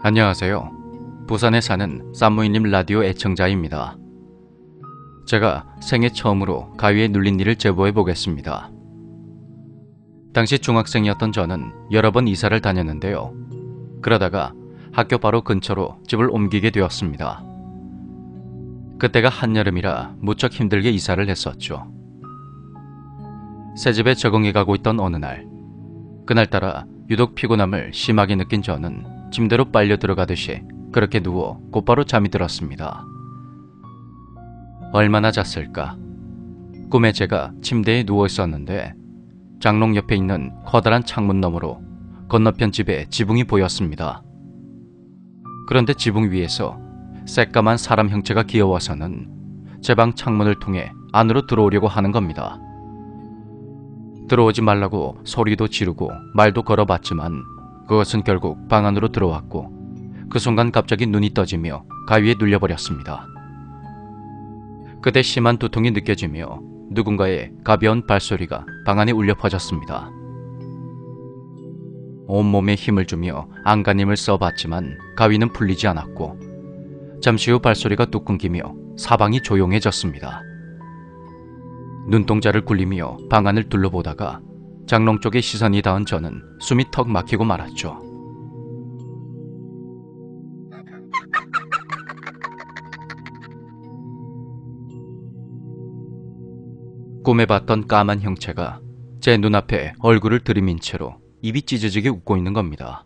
안녕하세요. 부산에 사는 쌈무이님 라디오 애청자입니다. 제가 생애 처음으로 가위에 눌린 일을 제보해 보겠습니다. 당시 중학생이었던 저는 여러 번 이사를 다녔는데요. 그러다가 학교 바로 근처로 집을 옮기게 되었습니다. 그때가 한여름이라 무척 힘들게 이사를 했었죠. 새 집에 적응해 가고 있던 어느 날, 그날따라 유독 피곤함을 심하게 느낀 저는 침대로 빨려 들어가듯이 그렇게 누워 곧바로 잠이 들었습니다. 얼마나 잤을까? 꿈에 제가 침대에 누워 있었는데 장롱 옆에 있는 커다란 창문 너머로 건너편 집에 지붕이 보였습니다. 그런데 지붕 위에서 새까만 사람 형체가 기어와서는 제 방 창문을 통해 안으로 들어오려고 하는 겁니다. 들어오지 말라고 소리도 지르고 말도 걸어봤지만 그것은 결국 방 안으로 들어왔고 그 순간 갑자기 눈이 떠지며 가위에 눌려버렸습니다. 그때 심한 두통이 느껴지며 누군가의 가벼운 발소리가 방 안에 울려 퍼졌습니다. 온몸에 힘을 주며 안간힘을 써봤지만 가위는 풀리지 않았고 잠시 후 발소리가 뚝 끊기며 사방이 조용해졌습니다. 눈동자를 굴리며 방 안을 둘러보다가 장롱 쪽에 시선이 닿은 저는 숨이 턱 막히고 말았죠. 꿈에 봤던 까만 형체가 제 눈앞에 얼굴을 들이민 채로 입이 찢어지게 웃고 있는 겁니다.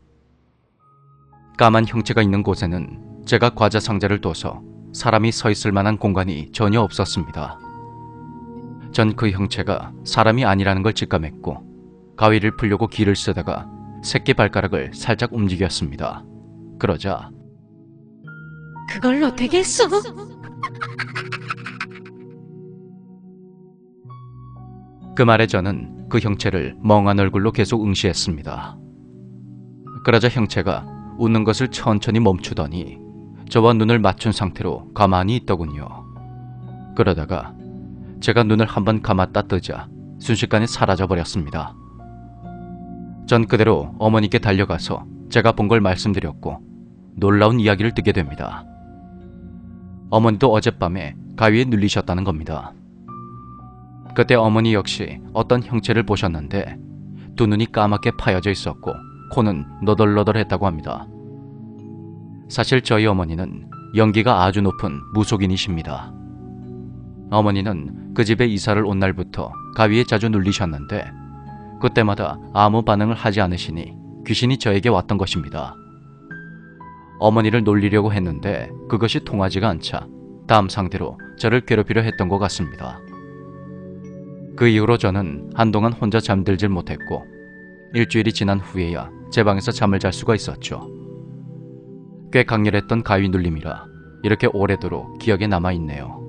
까만 형체가 있는 곳에는 제가 과자 상자를 둬서 사람이 서 있을 만한 공간이 전혀 없었습니다. 전 그 형체가 사람이 아니라는 걸 직감했고 가위를 풀려고 기를 쓰다가 새끼 발가락을 살짝 움직였습니다. 그러자 그걸 어떻게 했어? 그 말에 저는 그 형체를 멍한 얼굴로 계속 응시했습니다. 그러자 형체가 웃는 것을 천천히 멈추더니 저와 눈을 맞춘 상태로 가만히 있더군요. 그러다가 제가 눈을 한번 감았다 뜨자 순식간에 사라져 버렸습니다. 전 그대로 어머니께 달려가서 제가 본 걸 말씀드렸고 놀라운 이야기를 듣게 됩니다. 어머니도 어젯밤에 가위에 눌리셨다는 겁니다. 그때 어머니 역시 어떤 형체를 보셨는데 두 눈이 까맣게 파여져 있었고 코는 너덜너덜했다고 합니다. 사실 저희 어머니는 연기가 아주 높은 무속인이십니다. 어머니는 그 집에 이사를 온 날부터 가위에 자주 눌리셨는데 그때마다 아무 반응을 하지 않으시니 귀신이 저에게 왔던 것입니다. 어머니를 놀리려고 했는데 그것이 통하지가 않자 다음 상대로 저를 괴롭히려 했던 것 같습니다. 그 이후로 저는 한동안 혼자 잠들질 못했고 일주일이 지난 후에야 제 방에서 잠을 잘 수가 있었죠. 꽤 강렬했던 가위 눌림이라 이렇게 오래도록 기억에 남아 있네요.